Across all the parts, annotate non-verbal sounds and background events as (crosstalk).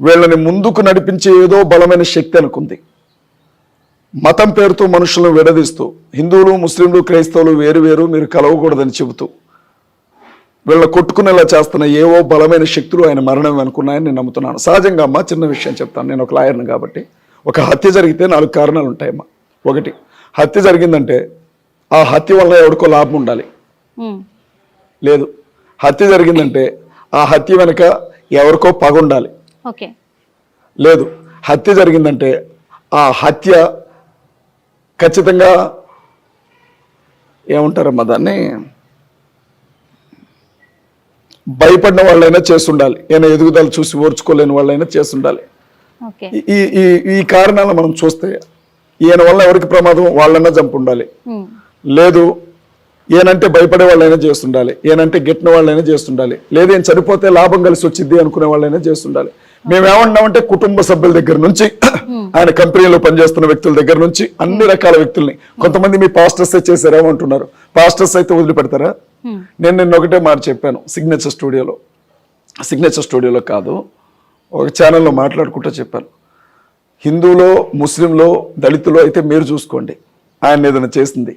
వీళ్ళని ముందుకు నడిపించే ఏదో బలమైన శక్తి అనుకుంది. మతం పేరుతో మనుషులను విడదీస్తూ హిందువులు ముస్లింలు క్రైస్తవులు వేరు వేరు మీరు కలవకూడదని చెబుతూ వీళ్ళ కొట్టుకునేలా చేస్తున్న ఏవో బలమైన శక్తులు ఆయన మరణం అనుకున్నాయని నేను నమ్ముతున్నాను. సహజంగా అమ్మా చిన్న విషయం చెప్తాను. నేను ఒక లాయర్ని కాబట్టి ఒక హత్య జరిగితే నాలుగు కారణాలు ఉంటాయమ్మా. ఒకటి హత్య జరిగిందంటే ఆ హత్య వల్ల ఎవరికో లాభం ఉండాలి. లేదు హత్య జరిగిందంటే ఆ హత్య వెనుక ఎవరికో పగ ఉండాలి. ఓకే. లేదు హత్య జరిగిందంటే ఆ హత్య ఖచ్చితంగా ఏమంటారమ్మా దాన్ని? భయపడిన వాళ్ళైనా చేస్తుండాలి. ఈయన ఎదుగుదల చూసి ఓర్చుకోలేని వాళ్ళైనా చేస్తుండాలి. ఈ- ఈ ఈ కారణాలు మనం చూస్తే ఈయన వల్ల ఎవరికి ప్రమాదం వాళ్ళన్నా చంపు ఉండాలి. లేదు ఈయనంటే భయపడే వాళ్ళైనా చేస్తుండాలి. ఈయనంటే గిట్టిన వాళ్ళైనా చేస్తుండాలి. లేదు ఈయన చనిపోతే లాభం కలిసి వచ్చింది అనుకునే వాళ్ళైనా చేస్తుండాలి. మేము ఏమన్నామంటే కుటుంబ సభ్యుల దగ్గర నుంచి ఆయన కంపెనీలో పనిచేస్తున్న వ్యక్తుల దగ్గర నుంచి అన్ని రకాల వ్యక్తుల్ని కొంతమంది మీ పాస్టర్స్ చేశారేమో అంటున్నారు పాస్టర్స్ అయితే వదిలిపెడతారా? ఉమ్, నేను నిన్న ఒకటే మాట చెప్పాను సిగ్నేచర్ స్టూడియోలో సిగ్నేచర్ స్టూడియోలో కాదు ఒక ఛానల్లో మాట్లాడుకుంటూ చెప్పాను. హిందువులో ముస్లింలో దళితులో అయితే మీరు చూసుకోండి ఆయన ఏదైనా చేసింది.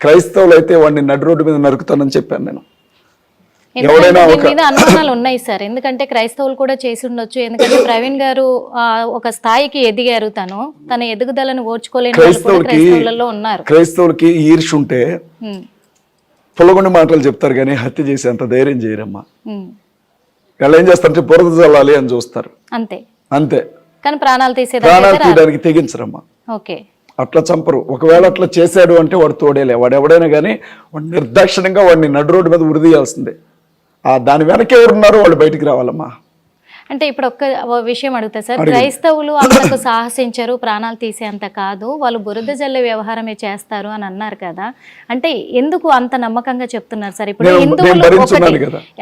క్రైస్తవులు అయితే వాడిని నడి రోడ్డు మీద నరుకుతానని చెప్పాను నేను ఎందుకంటే ఎవడైనా దీని ఒక- మీద అనుమానాలు ఉన్నాయి సార్. ఎందుకంటే క్రైస్తవులు కూడా చేసి ఉండొచ్చు. ఎందుకంటే ప్రవీణ్ గారు ఒక స్థాయికి ఎదిగారు తను. తన ఎదుగుదలను ఓర్చుకోలేని క్రైస్తవులకి క్రైస్తవులలో ఉన్నారు. క్రైస్తవులకి ఈర్ష ఉంటే పొలగొండి మాటలు చెప్తారు కానీ హత్య చేసే అంత ధైర్యం చేయరమ్మా. వాళ్ళు ఏం చేస్తారంటే బురద చల్లాలి అని చూస్తారు. అంతే. అంతే. కానీ ప్రాణాలు తీసేదాకా ప్రాణాలు తీయడానికి తెగించరమ్మా. ఓకే. అట్లా చంపరు. ఒకవేళ అట్లా చేశాడు అంటే వాడు తోడేలే. వాడు ఎవడైనా కానీ వాడు నిర్దాక్షిణ్యంగా వాడిని నడు రోడ్డు మీద ఉరిదీయాల్సిందే దాని వెనక ఎవరున్నారో వాళ్ళు బయటికి రావాలమ్మా. అంటే ఇప్పుడు ఒక్క విషయం అడుగుతా సార్. క్రైస్తవులు అంతకు సాహసించరు ప్రాణాలు తీసేంత కాదు. వాళ్ళు బురద జల్లే వ్యవహారమే చేస్తారు అని అన్నారు కదా. అంటే ఎందుకు అంత నమ్మకంగా చెప్తున్నారు సార్? ఇప్పుడు హిందువులు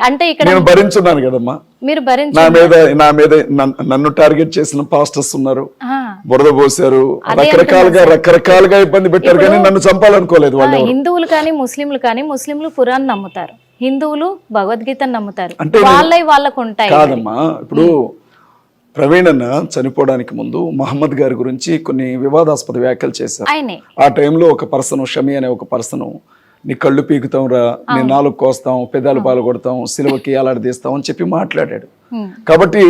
అంటే ఇక్కడ నేను భరించున్నాను కదమ్మా. మీరు భరించ నా మీద నా మీద నన్ను- టార్గెట్ చేసిన పాస్టర్స్ ఉన్నారు. బురద పోసారు రకరకాలుగా రకరకాలుగా ఇబ్బంది పెట్టారు కానీ నన్ను చంపాలనుకోలేదు వాళ్ళు. హిందువులు కానీ ముస్లింలు కానీ ముస్లింలు ఖురాన్ నమ్ముతారు. హిందువులు భగవద్గీతను నమ్ముతారు. అంటే వాళ్ళవి వాళ్ళకు ఉంటాయి కాదమ్మా ఇప్పుడు ప్రవీణ్ అన్న చనిపోవడానికి ముందు మహమ్మద్ గారి గురించి కొన్ని వివాదాస్పద వ్యాఖ్యలు చేశారు. ఆ టైంలో ఒక పర్సన్ షమి అనే ఒక పర్సన్ నీ కళ్ళు పీకుతాం రా నీ నాలుగు కోస్తాం పెదాలు పాలు కొడతాం సిలువకి అలాడదీస్తాం అని చెప్పి మాట్లాడాడు. కాబట్టి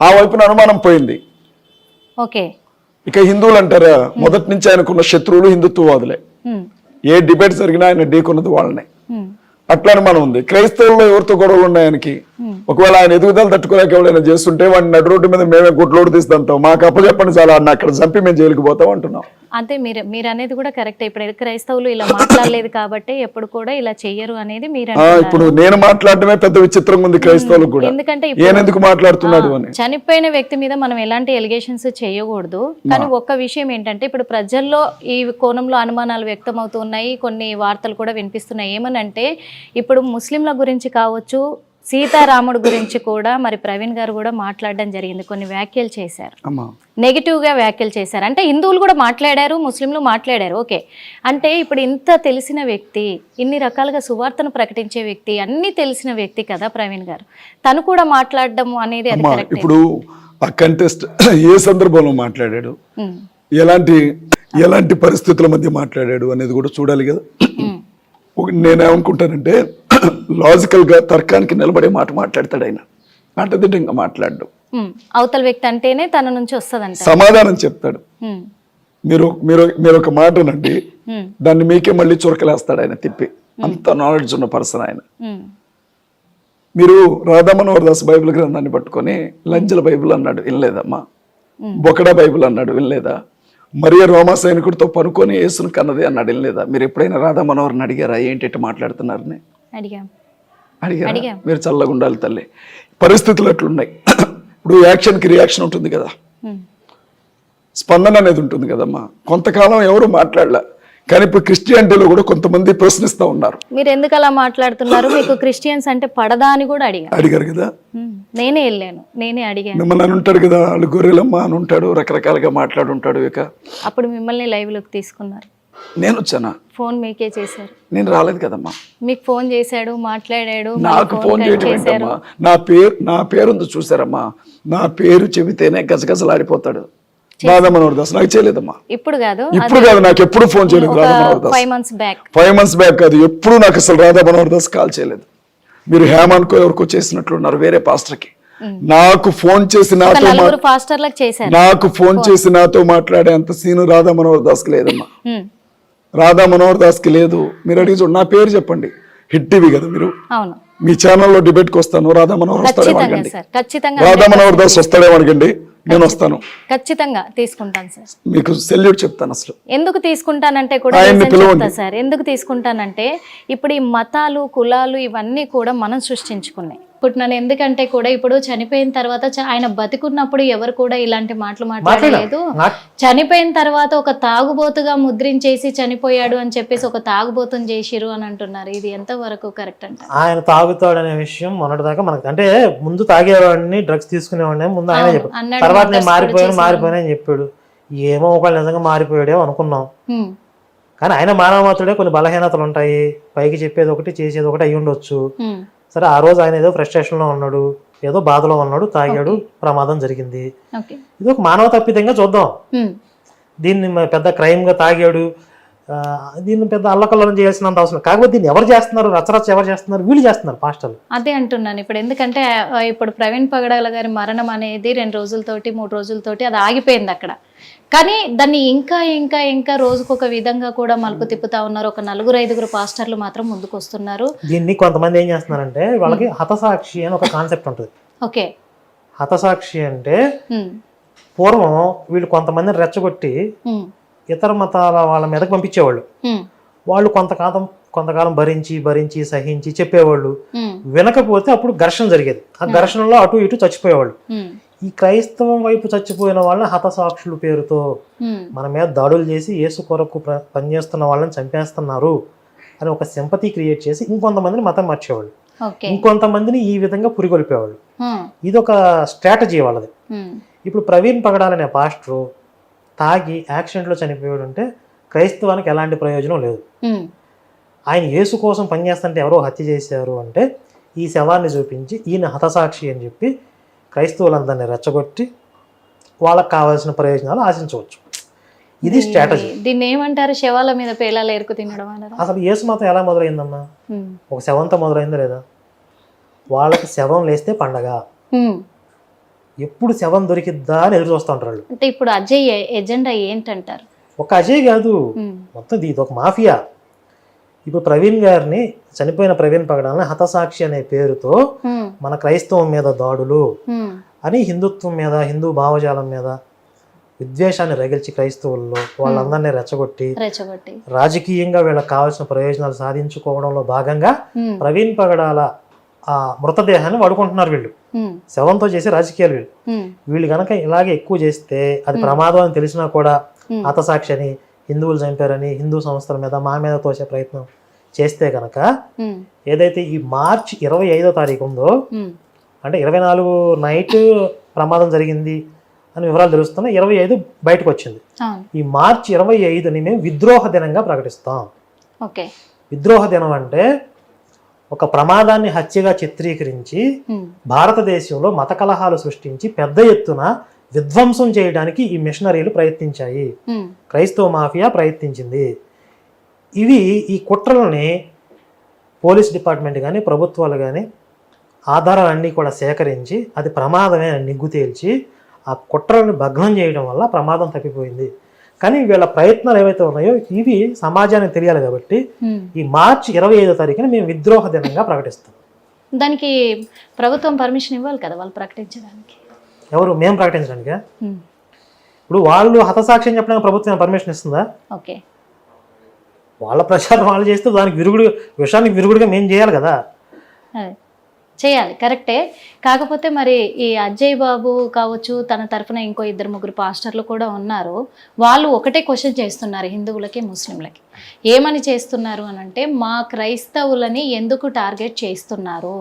ఆ వైపున అనుమానం పోయింది. ఓకే. ఇక హిందువులు అంటారా మొదటి నుంచి ఆయనకున్న శత్రువులు హిందుత్వవాదులే. ఏ డిబేట్ జరిగినా ఆయన ఢీకొన్నది వాళ్ళనే. ఉమ్, అట్లా అనుమానం ఉంది. క్రైస్తవుల్లో ఎవరితో గొడవలు ఉన్నాయి ఆయనకి? ఒకవేళ ఆయన ఎదుగుదల తట్టుకోలేక ఎవరైనా చేస్తుంటే వాడిని నడు రోడ్డు మీద మేమే గుడ్లోడు తీస్తాం మాకు అప్పచెప్పండి చాలా అన్న అక్కడ చంపి మేము జైలుకి పోతాం అంటున్నాం. అదే మీరు మీరు అనేది కూడా కరెక్ట్. ఇప్పుడు క్రైస్తవులు ఇలా మాట్లాడలేదు కాబట్టి ఎప్పుడు కూడా ఇలా చెయ్యరు అనేది మీరు. ఇప్పుడు నేను మాట్లాడటమే పెద్ద విచిత్రంగా ఉంది క్రైస్తవులకు కూడా. ఎందుకంటే ఎందుకు మాట్లాడుతున్నాడు అని. చనిపోయిన వ్యక్తి మీద మనం ఎలాంటి ఎలిగేషన్స్ చేయకూడదు. కానీ ఒక్క విషయం ఏంటంటే ఇప్పుడు ప్రజల్లో ఈ కోణంలో అనుమానాలు వ్యక్తమవుతున్నాయి. కొన్ని వార్తలు కూడా వినిపిస్తున్నాయి. ఏమనంటే ఇప్పుడు ముస్లింల గురించి కావచ్చు సీతారాముడు గురించి కూడా మరి ప్రవీణ్ గారు కూడా మాట్లాడడం జరిగింది. కొన్ని వ్యాఖ్యలు చేశారు. అమ్మా. నెగిటివ్గా వ్యాఖ్యలు చేశారు. అంటే హిందువులు కూడా మాట్లాడారు ముస్లింలు మాట్లాడారు. ఓకే. అంటే ఇప్పుడు ఇంత తెలిసిన వ్యక్తి ఇన్ని రకాలుగా సువార్తను ప్రకటించే వ్యక్తి అన్నీ తెలిసిన వ్యక్తి కదా ప్రవీణ్ గారు. తను కూడా మాట్లాడడం అనేది అది ఇప్పుడు ఆ కంటెస్ట్ (clears throat) ఏ సందర్భంలో మాట్లాడాడు? ఎలాంటి ఎలాంటి పరిస్థితుల మధ్య మాట్లాడాడు అనేది కూడా చూడాలి కదా. నేనేమనుకుంటానంటే లాజికల్గా తర్కానికి నిలబడే మాట మాట్లాడతాడు ఆయన. అడ్డదిడ్డంగా మాట్లాడు. ఉమ్. అవతల వ్యక్తి అంటేనే తన నుంచి వస్తుందంట. సమాధానం చెప్తాడు. మీరు మీరు మీరు ఒక మాటనండి ఉమ్, దాన్ని మీకే మళ్ళీ చురకలేస్తాడు ఆయన తిప్పి. అంత నాలెడ్జ్ ఉన్న పర్సన్ ఆయన. మీరు రాధా మనోహర్ దాస్ బైబిల్ గ్రంథాన్ని పట్టుకొని లంజల బైబిల్ అన్నాడు. వినలేదమ్మా. బొకడా బైబిల్ అన్నాడు. వినలేదా? మరియ రోమా సైనికుడితో పనుకొని యేసును కన్నది అన్నాడు. వినలేదా? మీరు ఎప్పుడైనా రాధా మనోహర్ని అడిగారా? ఏంటి మాట్లాడుతున్నారని? అడిగాం. అడిగారా. మీరు చల్లగా ఉండాలి తల్లి. పరిస్థితులు అట్లున్నాయి. ఇప్పుడు యాక్షన్కి రియాక్షన్ ఉంటుంది కదా. స్పందన అనేది ఉంటుంది కదమ్మా. కొంతకాలం ఎవరు మాట్లాడలే. కానీ ఇప్పుడు క్రిస్టియానిటీలో కూడా కొంతమంది ప్రశ్నిస్తూ ఉన్నారు. మీరు ఎందుకు అలా మాట్లాడుతున్నారు? మీకు క్రిస్టియన్స్ అంటే పడదా అని కూడా అడిగా అడిగారు కదా. నేనే వెళ్ళాను. నేనే అడిగాను. మిమ్మల్ని అని ఉంటాడు కదా వాళ్ళు గొర్రెలమ్మ అని ఉంటాడు రకరకాలుగా మాట్లాడుంటాడు ఇక. అప్పుడు మిమ్మల్ని లైవ్లోకి తీసుకున్నారు. నేను వచ్చానా ఫోన్ మీకే చేశారు. నేను రాలేదు కదమ్మా. మీకు ఫోన్ చేశాడు మాట్లాడాడు నాకు ఫోన్ చేయటం ఏంటమ్మా? నా పేరు నా పేరుంది చూసారమ్మా నా పేరు చెబితేనే గజగజలాడిపోతాడు. దాస్ నాకు చేయలేదమ్మా. ఇప్పుడు కాదు ఇప్పుడు కాదు నాకు ఎప్పుడు ఫోన్ చేయలేదు Das. Five months back five months back కాదు ఎప్పుడు నాకు అసలు దాస్ కాల్ చేయలేదు. మీరు హేమాన్కో ఎవరికో చేసినట్లున్నారు వేరే పాస్టర్కి. నాకు ఫోన్ చేసి నాతో నాకు ఫోన్ చేసి నాతో మాట్లాడే అంత సీను రాధా మనోహర్ దాస్కి లేదమ్మా. రాధా మనోహర్ దాస్కి లేదు. మీరు అడిగి చూడండి. నా పేరు చెప్పండి. హిట్ టీవీ కదా మీరు? అవును. మీ ఛానల్లో డిబేట్కి వస్తాను. రాధా మనోహర్ వస్తాడేమో అడగండి రాధా మనోహర్ దాస్ వస్తాడేమో అడగండి నేను వస్తాను. ఖచ్చితంగా తీసుకుంటాను సార్. మీకు సెల్యూట్ చెప్తాను అసలు. ఎందుకు తీసుకుంటానంటే కూడా. చెప్తా సార్. ఎందుకు తీసుకుంటానంటే ఇప్పుడు ఈ మతాలు కులాలు ఇవన్నీ కూడా మనం సృష్టించుకున్నాయి. ఇప్పుడు నన్ను ఎందుకంటే కూడా ఇప్పుడు చనిపోయిన తర్వాత ఆయన బతికున్నప్పుడు ఎవరు కూడా ఇలాంటి మాటలు మాట్లాడలేదు. చనిపోయిన తర్వాత ఒక తాగుబోతుగా ముద్రించేసి చనిపోయాడు అని చెప్పేసి ఒక తాగుబోతుని చేసిరు అని అంటున్నారు. ఇది ఎంత వరకు కరెక్ట్ అంట? ఆయన తాగుతాడు అనే విషయం మొన్నటిదాకా మనకు అంటే ముందు తాగేవాడిని డ్రగ్స్ తీసుకునేవాడిని ముందు ఆయన చెప్పాడు. తర్వాత నేను మారిపోయాను మారిపోయాను అని చెప్పాడు. ఏమో ఒకళ్ళు నిజంగా మారిపోయాడేమో అనుకున్నాం. కానీ ఆయన మానవమాత్రుడే కొన్ని బలహీనతలు ఉంటాయి. పైకి చెప్పేది ఒకటి చేసేది ఒకటి అయి ఉండొచ్చు సరే ఆ రోజు ఆయన ఏదో frustration లో ఉన్నాడు ఏదో బాధలో ఉన్నాడు తాగాడు ప్రమాదం జరిగింది. ఇది ఒక మానవ తప్పిదంగా చూద్దాం దీన్ని పెద్ద crime గా తాగాడు దీన్ని పెద్ద అల్లకల్లం చేయాల్సినంత అవసరం కాకపోతే దీన్ని ఎవరు చేస్తున్నారు? రచ్చరచ్చ ఎవరు చేస్తున్నారు? వీళ్ళు చేస్తున్నారు పాస్టర్లు. అదే అంటున్నాను ఇప్పుడు. ఎందుకంటే ఇప్పుడు ప్రవీణ్ పగడాల గారి మరణం అనేది రెండు రోజులతోటి మూడు రోజులతోటి అది ఆగిపోయింది అక్కడ. కానీ దాన్ని ఇంకా ఇంకా ఇంకా రోజుకొక విధంగా కూడా మలుపు తిప్పుతా ఉన్నారు. ఒక నలుగురు ఐదుగురు పాస్టర్లు మాత్రం ముందుకు వస్తున్నారు దీన్ని కొంతమంది ఏం చేస్తున్నారంటే వాళ్ళకి హతసాక్షి అని ఒక కాన్సెప్ట్ ఉంటుంది. ఓకే. హతసాక్షి అంటే పూర్వం వీళ్ళు కొంతమందిని రెచ్చగొట్టి ఇతర మతాల వాళ్ళ మీదకి పంపించేవాళ్ళు. వాళ్ళు కొంతకాలం కొంతకాలం భరించి భరించి సహించి చెప్పేవాళ్ళు. వినకపోతే అప్పుడు ఘర్షణ జరిగేది. ఆ ఘర్షణలో అటు ఇటు చచ్చిపోయేవాళ్ళు. ఈ క్రైస్తవం వైపు చచ్చిపోయిన వాళ్ళని హతసాక్షుల పేరుతో మన మీద దాడులు చేసి యేసు కొరకు పనిచేస్తున్న వాళ్ళని చంపేస్తున్నారు అని ఒక సింపతి క్రియేట్ చేసి ఇంకొంతమందిని మతం మార్చేవాళ్ళు. ఇంకొంతమందిని ఈ విధంగా పురిగొల్పేవాళ్ళు. ఇది ఒక స్ట్రాటజీ వాళ్ళది. ఇప్పుడు ప్రవీణ్ పగడాలనే పాస్టరు తాగి యాక్సిడెంట్లో చనిపోయాడు అంటే క్రైస్తవానికి ఎలాంటి ప్రయోజనం లేదు. ఆయన యేసు కోసం పనిచేస్తుంటే ఎవరో హత్య చేశారు అంటే ఈ శవాన్ని చూపించి ఈయన హతసాక్షి అని చెప్పి క్రైస్తవులందరినీ రెచ్చగొట్టి వాళ్ళకి కావాల్సిన ప్రయోజనాలు ఆశించవచ్చు. ఇది స్ట్రాటజీ. దీన్ని ఏమంటారు శవాల మీద పేలాలు ఎరుకు తినడం అసలు యేసు మతం ఎలా మొదలైందమ్మా? ఒక శవంతో మొదలైందా లేదా? వాళ్ళకి శవం లేస్తే పండగ. ఎప్పుడు శవం దొరికిద్దా అని ఎదురు చూస్తూ ఉంటారు వాళ్ళు. అంటే ఇప్పుడు అజయ్ ఎజెండా ఏంటంటారు? ఒక అజయ్ కాదు. మొత్తం ఇది ఒక మాఫియా. ఇప్పుడు ప్రవీణ్ గారిని చనిపోయిన ప్రవీణ్ పగడాలని హతసాక్షి అనే పేరుతో మన క్రైస్తవం మీద దాడులు అని హిందుత్వం మీద హిందూ భావజాలం మీద విద్వేషాన్ని రగిల్చి క్రైస్తవుల్లో వాళ్ళందరినీ రెచ్చగొట్టి రాజకీయంగా వీళ్ళకి కావాల్సిన ప్రయోజనాలు సాధించుకోవడంలో భాగంగా ప్రవీణ్ పగడాల ఆ మృతదేహాన్ని వాడుకుంటున్నారు వీళ్ళు. శవంతో చేసే రాజకీయాలు వీళ్ళు. వీళ్ళు కనుక ఇలాగే ఎక్కువ చేస్తే అది ప్రమాదం అని తెలిసినా కూడా. హతసాక్షి అని హిందువులు చంపారని హిందూ సంస్థల మీద మా మీద తోసే ప్రయత్నం చేస్తే కనుక ఏదైతే ఈ మార్చి ఇరవై ఐదో తారీఖు ఉందో. అంటే ఇరవై నాలుగు నైట్ ప్రమాదం జరిగింది అని వివరాలు తెలుస్తున్నాయి ఇరవై ఐదు బయటకు వచ్చింది. ఈ మార్చి ఇరవై ఐదుని మేము విద్రోహ దినంగా ప్రకటిస్తాం. ఓకే. విద్రోహ దినం అంటే ఒక ప్రమాదాన్ని హత్యగా చిత్రీకరించి భారతదేశంలో మత కలహాలు సృష్టించి పెద్ద ఎత్తున విధ్వంసం చేయడానికి ఈ మిషనరీలు ప్రయత్నించాయి. క్రైస్తవ మాఫియా ప్రయత్నించింది. ఇవి ఈ కుట్రలని పోలీస్ డిపార్ట్మెంట్ కానీ ప్రభుత్వాలు కానీ ఆధారాలన్నీ కూడా సేకరించి అది ప్రమాదమే నిగ్గు తేల్చి ఆ కుట్రలను భగ్నం చేయడం వల్ల ప్రమాదం తప్పిపోయింది. కానీ వీళ్ళ ప్రయత్నాలు ఏవైతే ఉన్నాయో ఇవి సమాజానికి తెలియాలి కాబట్టి. ఈ మార్చి ఇరవై ఐదో తారీఖున మేము విద్రోహ దినంగా ప్రకటిస్తాం. దానికి ప్రభుత్వం పర్మిషన్ ఇవ్వాలి కదా వాళ్ళు ప్రకటించడానికి? ఎవరు? మేము ప్రకటించడానికి? ఇప్పుడు వాళ్ళు హతసాక్ష్యం చెప్పడానికి ప్రభుత్వం పర్మిషన్ ఇస్తుందా? ఓకే. వాళ్ళ ప్రచారం వాళ్ళు చేస్తే దానికి విరుగుడు విషయానికి విరుగుడుగా మేము చేయాలి కదా. చేయాలి. కరెక్టే. కాకపోతే మరి ఈ అజయ్ బాబు కావచ్చు తన తరఫున ఇంకో ఇద్దరు ముగ్గురు పాస్టర్లు కూడా ఉన్నారు. వాళ్ళు ఒకటే క్వశ్చన్ చేస్తున్నారు హిందువులకి ముస్లింలకి. ఏమని చేస్తున్నారు అని అంటే మా క్రైస్తవులని ఎందుకు టార్గెట్ చేస్తున్నారు?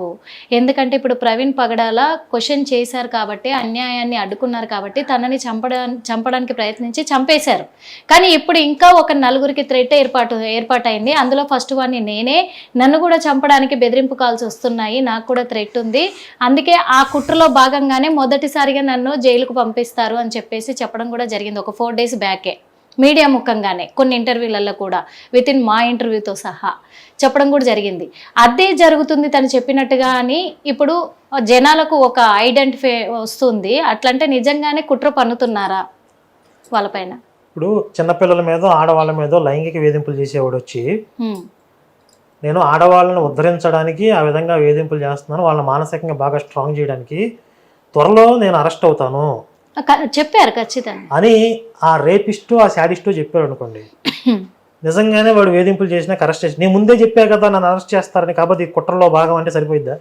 ఎందుకంటే ఇప్పుడు ప్రవీణ్ పగడాల క్వశ్చన్ చేశారు కాబట్టి అన్యాయాన్ని అడ్డుకున్నారు కాబట్టి తనని చంపడా చంపడానికి ప్రయత్నించి చంపేశారు. కానీ ఇప్పుడు ఇంకా ఒక నలుగురికి థ్రెట్ ఏర్పాటు ఏర్పాటైంది. అందులో ఫస్ట్ వాడిని నేనే. నన్ను కూడా చంపడానికి బెదిరింపు కాల్స్ వస్తున్నాయి. నాకు కూడా థ్రెట్ ఉంది. అందుకే ఆ కుట్రలో భాగంగానే మొదటిసారిగా నన్ను జైలుకు పంపిస్తారు అని చెప్పేసి చెప్పడం కూడా జరిగింది. ఒక ఫోర్ డేస్ బ్యాకే. మీడియా ముఖంగానే కొన్ని ఇంటర్వ్యూలలో కూడా విత్ ఇన్ మా ఇంటర్వ్యూతో సహా చెప్పడం కూడా జరిగింది. అదే జరుగుతుంది తను చెప్పినట్టుగా అని ఇప్పుడు జనాలకు ఒక ఐడెంటిఫై వస్తుంది. అట్లంటే నిజంగానే కుట్ర పన్నుతున్నారా వాళ్ళపైన ఇప్పుడు చిన్నపిల్లల మీద ఆడవాళ్ళ మీద లైంగిక వేధింపులు చేసేవాడు వచ్చి. నేను ఆడవాళ్ళని ఉద్ధరించడానికి ఆ విధంగా వేధింపులు చేస్తున్నాను. వాళ్ళని మానసికంగా బాగా స్ట్రాంగ్ చేయడానికి త్వరలో నేను అరెస్ట్ అవుతాను. చెప్పారు ఖచ్చితంగా. అని ఆ రేపిస్టు ఆ శాడిస్టు చెప్పాడు అనుకోండి నిజంగానే వాడు వేధింపులు చేసినా అరెస్ట్ చేసి నేను ముందే చెప్పా కదా నన్ను అరెస్ట్ చేస్తారని కాబట్టి ఈ కుట్రలో భాగం అంటే సరిపోయిద్దా?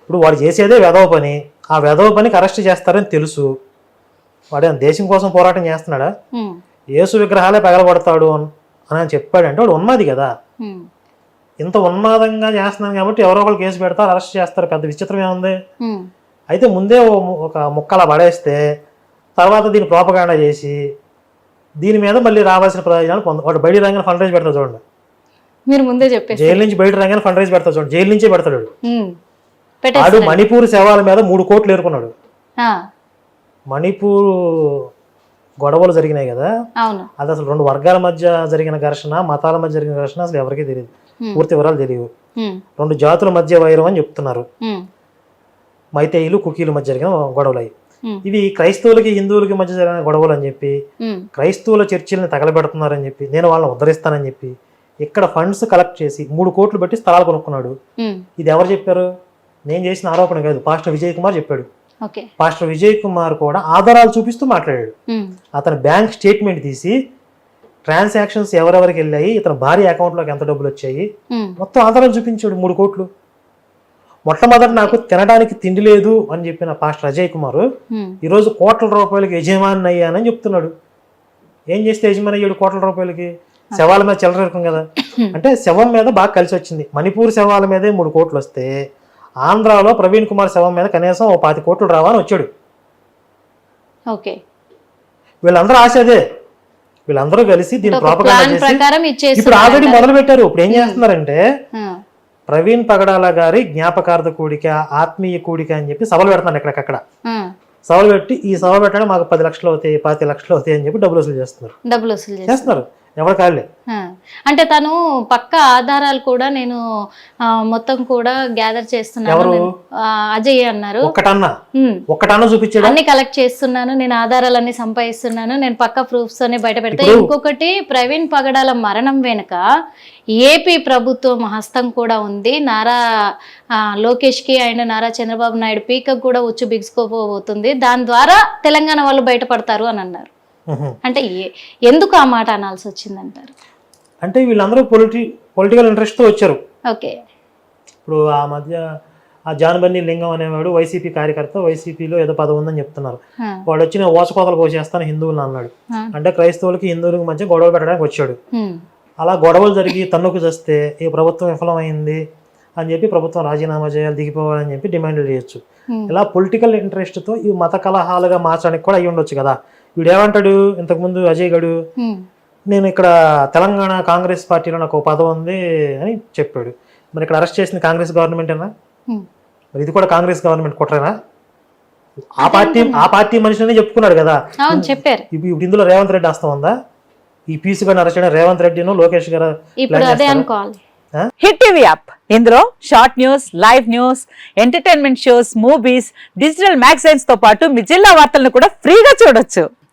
ఇప్పుడు వాడు చేసేదే వెధవ పని. ఆ వెధవ పనికి అరెస్ట్ చేస్తారని తెలుసు. వాడు దేశం కోసం పోరాటం చేస్తున్నాడా. యేసు విగ్రహాలే పగలబడతాడు అని అని చెప్పాడంటే వాడు ఉన్మాది కదా. ఇంత ఉన్మాదంగా చేస్తున్నాను కాబట్టి ఎవరో ఒకరు కేసు పెడతారు అరెస్ట్ చేస్తారు. పెద్ద విచిత్రం ఏముంది. అయితే ముందే ఒక ముక్కలా పడేస్తే తర్వాత దీన్ని ప్రోపగాండా చేసి దీని మీద మళ్ళీ రావాల్సిన ప్రయోజనాలు పొంద వాడు బయట రంగన ఫండ్ రైజ్ పెడతాడు చూడండి. మీరు ముందే చెప్పేసి జైలు నుంచి బయట రంగన ఫండ్ రైజ్ పెడతాడు చూడండి. జైలు నుంచే పెడతాడు వాడు. మణిపూర్ శవాల మీద మూడు కోట్లు ఏరుకున్నాడు మణిపూర్ గొడవలు జరిగినాయి కదా. అది అసలు రెండు వర్గాల మధ్య జరిగిన ఘర్షణ మతాల మధ్య జరిగిన ఘర్షణ అసలు ఎవరికీ తెలియదు. పూర్తి వివరాలు తెలియవు. రెండు జాతుల మధ్య వైరం అని చెప్తున్నారు. మైతేయులు కుకీల మధ్య జరిగిన గొడవలు హ్మ్. ఇవి క్రైస్తవులకి హిందువులకి మధ్య జరిగిన గొడవలు అని చెప్పి హ్మ్. క్రైస్తవుల చర్చిల్ని తగలబెడుతున్నారని చెప్పి నేను వాళ్ళని ఉద్ధరిస్తానని చెప్పి ఇక్కడ ఫండ్స్ కలెక్ట్ చేసి మూడు కోట్లు పెట్టి స్థలాలు కొనుక్కున్నాడు హ్మ్. ఇది ఎవరు చెప్పారు నేను చేసిన ఆరోపణ కాదు పాస్టర్ విజయ్ కుమార్ చెప్పాడు పాస్టర్ విజయ్ కుమార్ కూడా ఆధారాలు చూపిస్తూ మాట్లాడాడు. అతని బ్యాంక్ స్టేట్మెంట్ తీసి ట్రాన్సాక్షన్స్ ఎవరెవరికి వెళ్ళాయి ఇతని భార్య అకౌంట్లోకి ఎంత డబ్బులు వచ్చాయి. మొత్తం ఆధారాలు చూపించాడు మూడు కోట్లు మొట్టమొదటి నాకు తినడానికి తిండి లేదు అని చెప్పిన పాస్టర్ అజయ్ కుమార్. ఈరోజు కోట్ల రూపాయలకి యజమాని అయ్యానని చెప్తున్నాడు. ఏం చేస్తే యజమాని అయ్యాడు కోట్ల రూపాయలకి? శవాల మీద చెలరేకం కదా? అంటే శవం మీద బాగా కలిసి వచ్చింది. మణిపూర్ శవాల మీదే మూడు కోట్లు వస్తే ఆంధ్రాలో ప్రవీణ్ కుమార్ శవం మీద కనీసం ఓ పాతి కోట్లు రావని వచ్చాడు. ఓకే. వీళ్ళందరూ ఆశ అదే. వీళ్ళందరూ కలిసి చేసి ప్రకారం ఇప్పుడు ఆల్రెడీ మొదలు పెట్టారు ఇప్పుడు ఏం చేస్తున్నారంటే ప్రవీణ్ పగడాల గారి జ్ఞాపకార్థ కూడిక ఆత్మీయ కూడిక అని చెప్పి సభలు పెడుతున్నారు ఎక్కడికక్కడ. సభలు పెట్టి ఈ సభ పెట్టడం మాకు పది లక్షలు అవుతాయి పాతి లక్షలు అవుతాయి అని చెప్పి డబ్బులు వసూలు చేస్తున్నారు. డబ్బులు వసూలు చేస్తున్నారు. ఎవరి అంటే తను పక్క ఆధారాలు కూడా నేను మొత్తం కూడా గ్యాదర్ చేస్తున్నాను. అజయ్ అన్నారు. ఒక్కటన్నా? చూపించాడు? అన్ని కలెక్ట్ చేస్తున్నాను. నేను ఆధారాలన్నీ సంపాదిస్తున్నాను. నేను పక్క ప్రూఫ్స్ అన్ని బయట పెడతా. ఇంకొకటి ప్రవీణ్ పగడాల మరణం వెనుక ఏపీ ప్రభుత్వం హస్తం కూడా ఉంది. నారా ఆ, లోకేష్కి అండ్ నారా చంద్రబాబు నాయుడు పీక కూడా ఉచ్చు బిగుసుకోబోతుంది దాని ద్వారా తెలంగాణ వాళ్ళు బయటపడతారు అని అన్నారు. అంటే ఎందుకు ఆ మాట అనాల్సి వచ్చిందంటారు? అంటే వీళ్ళందరూ పొలిటి పొలిటికల్ ఇంట్రెస్ట్తో వచ్చారు. ఓకే. ఇప్పుడు ఆ మధ్య ఆ జానబన్ని లింగం అనేవాడు వైసీపీ కార్యకర్త వైసీపీలో ఏదో పదవి ఉందని చెప్తున్నారు. వాడు వచ్చిన ఓచకోతలు కోసేస్తాను హిందువులు అన్నాడు. అంటే క్రైస్తవులకి హిందువులకి మధ్య గొడవ పెట్టడానికి వచ్చాడు. అలా గొడవలు జరిగి తన్నుకు చేస్తే ఈ ప్రభుత్వం విఫలమైంది అని చెప్పి ప్రభుత్వం రాజీనామా చేయాలి దిగిపోవాలని చెప్పి డిమాండ్లు చేయొచ్చు. ఇలా పొలిటికల్ ఇంట్రెస్ట్తో ఈ మత కలహాలుగా మార్చడానికి కూడా అయ్యి ఉండొచ్చు కదా. వీడు ఏమంటాడు ఇంతకుముందు అజయ్ గడు నేను ఇక్కడ తెలంగాణ కాంగ్రెస్ పార్టీలో నాకు పదవి ఉంది అని చెప్పాడు. మరి ఇక్కడ అరెస్ట్ చేసింది కాంగ్రెస్ గవర్నమెంటేనా? హ్మ్. మరి ఇది కూడా కాంగ్రెస్ గవర్నమెంట్ కుట్రేనా? ఆ పార్టీ ఆ పార్టీ మనిషిని చెప్పుకున్నాడు కదా. అవును చెప్పారు. ఇప్పుడు ఇందులో రేవంత్ రెడ్డి వస్తా ఉందా? ఈ పీసు గారిని అరెస్ట్ చేయడం రేవంత్ రెడ్డిను లోకేష్ గారు హిట్ టీవీ యాప్. ఇందులో short news live news entertainment shows movies digital మ్యాగజైన్స్తో పాటు మీ జిల్లా వార్తలను కూడా ఫ్రీగా చూడొచ్చు.